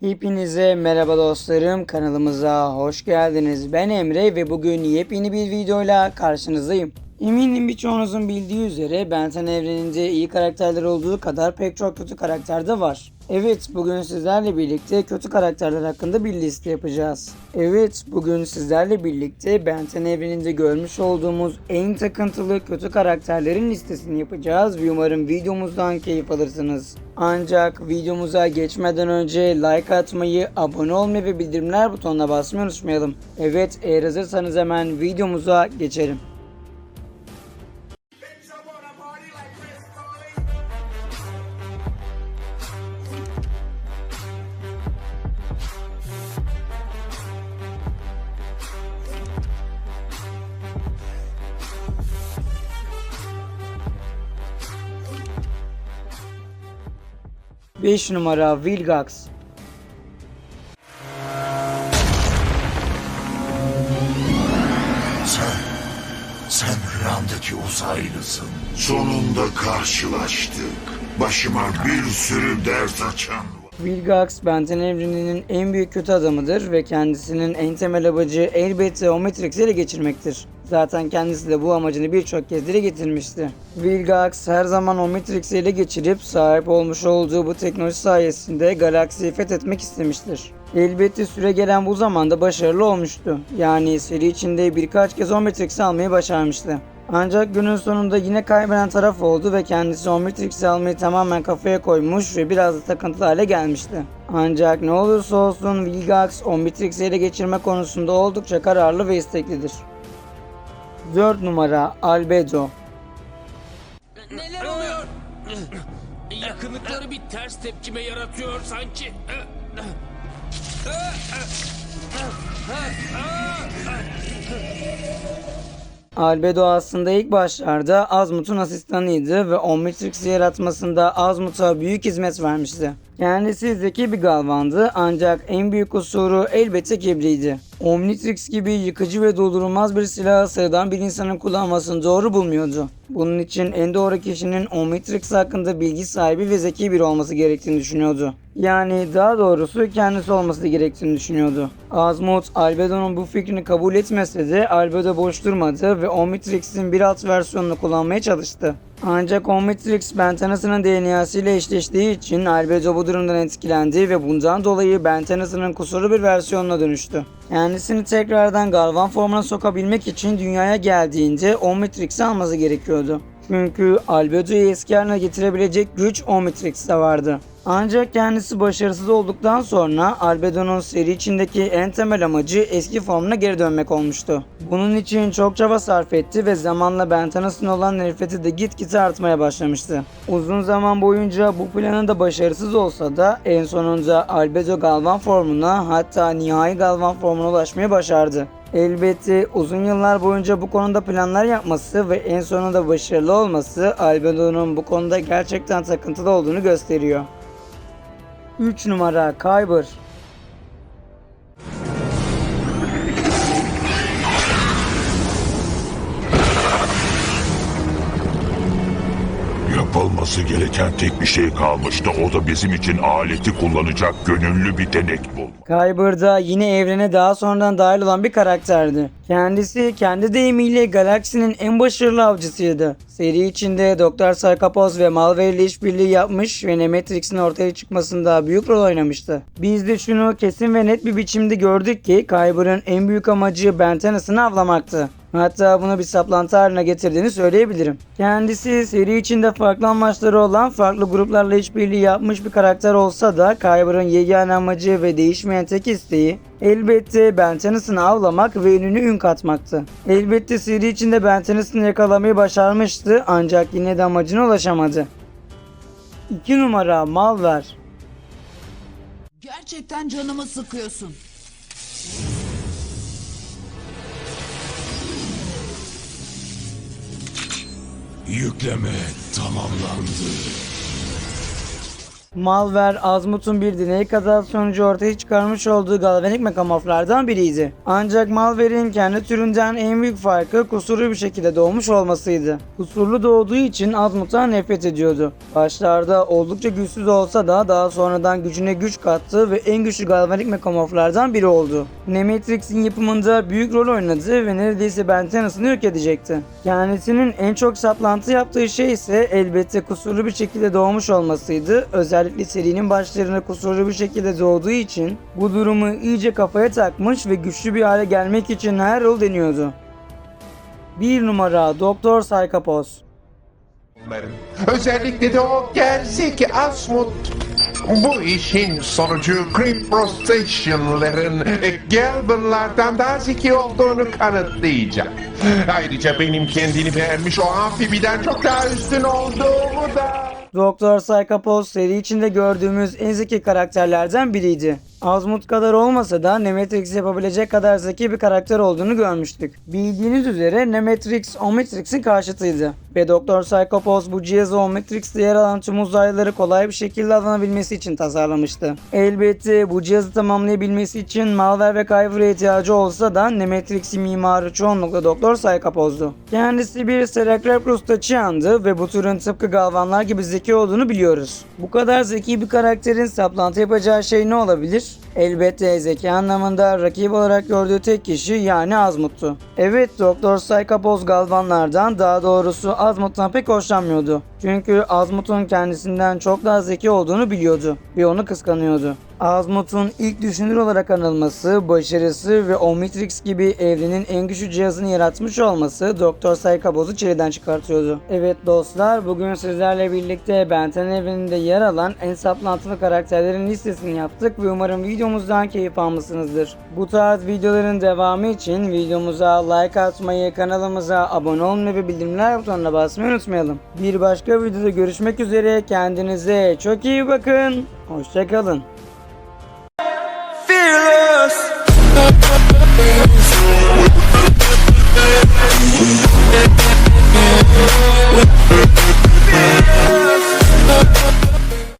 Hepinize merhaba dostlarım kanalımıza hoş geldiniz. Ben Emre ve bugün yepyeni bir videoyla karşınızdayım. Eminim birçoğunuzun bildiği üzere Benten evreninde iyi karakterler olduğu kadar pek çok kötü karakter de var. Evet bugün sizlerle birlikte kötü karakterler hakkında bir liste yapacağız. Evet bugün sizlerle birlikte Benten evreninde görmüş olduğumuz en takıntılı kötü karakterlerin listesini yapacağız ve umarım videomuzdan keyif alırsınız. Ancak videomuza geçmeden önce like atmayı, abone olmayı ve bildirimler butonuna basmayı unutmayalım. Evet eğer hazırsanız hemen videomuza geçelim. Beş numara Vilgax. Sen, sen rüyamdaki uzaylısın. Sonunda karşılaştık. Başıma bir sürü dert açan var. Vilgax Benten evreninin en büyük kötü adamıdır ve kendisinin en temel amacı elbette o Matrix'i ele geçirmektir. Zaten kendisi de bu amacını birçok kez dile getirmişti. Vilgax her zaman o Matrix'i ele geçirip sahip olmuş olduğu bu teknoloji sayesinde galaksiyi fethetmek istemiştir. Elbette süre gelen bu zamanda başarılı olmuştu. Yani seri içinde birkaç kez o Matrix'i almayı başarmıştı. Ancak günün sonunda yine kaybeden taraf oldu ve kendisi Omnitrix'i almayı tamamen kafaya koymuş ve biraz da takıntılı hale gelmişti. Ancak ne olursa olsun Vilgax Omnitrix'i ele geçirme konusunda oldukça kararlı ve isteklidir. 4 numara Albedo Neler oluyor? Yakınlıkları bir ters tepkime yaratıyor sanki. Albedo aslında ilk başlarda Azmut'un asistanıydı ve Omnitrix'i yaratmasında Azmut'a büyük hizmet vermişti. Kendisi zeki bir galvandı ancak en büyük kusuru elbette kibriydi. Omnitrix gibi yıkıcı ve doldurulmaz bir silahı sıradan bir insanın kullanmasını doğru bulmuyordu. Bunun için en doğru kişinin Omnitrix hakkında bilgi sahibi ve zeki biri olması gerektiğini düşünüyordu. Yani daha doğrusu kendisi olması gerektiğini düşünüyordu. Azmut, Albedo'nun bu fikrini kabul etmese de Albedo boş durmadı ve Omnitrix'in bir alt versiyonunu kullanmaya çalıştı. Ancak Omnitrix Bentanas'ın DNA'sı ile eşleştiği için Albedo bu durumdan etkilendi ve bundan dolayı Bentanas'ın kusurlu bir versiyonuna dönüştü. Kendisini tekrardan Galvan formuna sokabilmek için dünyaya geldiğinde Omnitrix'i alması gerekiyordu. Çünkü Albedo'yu eski haline getirebilecek güç Omnitrix'te vardı. Ancak kendisi başarısız olduktan sonra Albedo'nun seri içindeki en temel amacı eski formuna geri dönmek olmuştu. Bunun için çok çaba sarf etti ve zamanla Bentanas'ın olan nefreti de gitgide artmaya başlamıştı. Uzun zaman boyunca bu planı da başarısız olsa da en sonunda Albedo Galvan formuna hatta nihai Galvan formuna ulaşmayı başardı. Elbette uzun yıllar boyunca bu konuda planlar yapması ve en sonunda başarılı olması Albedo'nun bu konuda gerçekten takıntılı olduğunu gösteriyor. 3 numara Kyber Yapılması gereken tek bir şey kalmıştı. O da bizim için aleti kullanacak gönüllü bir denek bulmak. Kyber'da yine evrene daha sonradan dahil olan bir karakterdi. Kendisi kendi deyimiyle galaksinin en başarılı avcısıydı. Seri içinde Doktor Sarkopos ve Malware ile işbirliği yapmış ve Nematrix'in ortaya çıkmasında büyük rol oynamıştı. Biz de şunu kesin ve net bir biçimde gördük ki Kyber'ın en büyük amacı Bentanas'ını avlamaktı. Hatta bunu bir saplantı haline getirdiğini söyleyebilirim. Kendisi seri içinde farklı amaçları olan farklı gruplarla işbirliği yapmış bir karakter olsa da Kyber'ın yegane amacı ve değişmeyen tek isteği elbette Bentanas'ını avlamak ve ününü ün katmaktı. Elbette seri içinde Bentanas'ını yakalamayı başarmıştı ancak yine de amacına ulaşamadı. 2 numara Malware Gerçekten canımı sıkıyorsun. Yükleme tamamlandı. Malware, Azmut'un bir deney kazası sonucu ortaya çıkarmış olduğu galvanik mekamorflardan biriydi. Ancak Malware'in kendi türünden en büyük farkı kusurlu bir şekilde doğmuş olmasıydı. Kusurlu doğduğu için Azmut'tan nefret ediyordu. Başlarda oldukça güçsüz olsa da daha sonradan gücüne güç kattı ve en güçlü galvanik mekamorflardan biri oldu. Nematrix'in yapımında büyük rol oynadı ve neredeyse Ben Tennyson'ı yok edecekti. Kendisinin en çok saplantı yaptığı şey ise elbette kusurlu bir şekilde doğmuş olmasıydı. Özellikle serinin başlarında kusurlu bir şekilde doğduğu için bu durumu iyice kafaya takmış ve güçlü bir hale gelmek için her yol deniyordu. 1 numara Doktor Psychopos Özellikle de o gerçek Asmut. Bu işin sonucu Cryptostation'ların Gelbin'lardan daha zeki olduğunu kanıtlayacak. Ayrıca benim kendini beğenmiş o amfibiden çok daha üstün olduğumu da... Doktor Psychopos seri içinde gördüğümüz en zeki karakterlerden biriydi. Azmut kadar olmasa da Nemetrix yapabilecek kadar zeki bir karakter olduğunu görmüştük. Bildiğiniz üzere Nemetrix Omnitrix'in karşıtıydı. Ve Doktor Psychopos bu cihazı Omnitrix'te yer alan tüm uzaylıları kolay bir şekilde alınabilmesi için tasarlamıştı. Elbette bu cihazı tamamlayabilmesi için malware ve Kyber'a ihtiyacı olsa da Nemetrix'in mimarı çoğunlukla Doktor Psychopos'du. Kendisi bir Cerebrus taçıyandı ve bu türün tıpkı galvanlar gibi zeki olduğunu biliyoruz. Bu kadar zeki bir karakterin saplantı yapacağı şey ne olabilir? Elbette zeki anlamında rakip olarak gördüğü tek kişi yani Azmut'tu. Evet Doktor Psychopos galvanlardan daha doğrusu Azmut'tan pek hoşlanmıyordu. Çünkü Azmut'un kendisinden çok daha zeki olduğunu biliyordu ve onu kıskanıyordu. Azmut'un ilk düşünür olarak anılması, başarısı ve Omnitrix gibi evrenin en güçlü cihazını yaratmış olması Doktor Psychopos'u çileden çıkartıyordu. Evet dostlar bugün sizlerle birlikte Benten evreninde yer alan en saplantılı karakterlerin listesini yaptık ve umarım videomuzdan keyif almışsınızdır. Bu tarz videoların devamı için videomuza like atmayı, kanalımıza abone olmayı ve bildirimler butonuna basmayı unutmayalım. Bir başka başka videoda görüşmek üzere. Kendinize çok iyi bakın. Hoşçakalın. Fearless.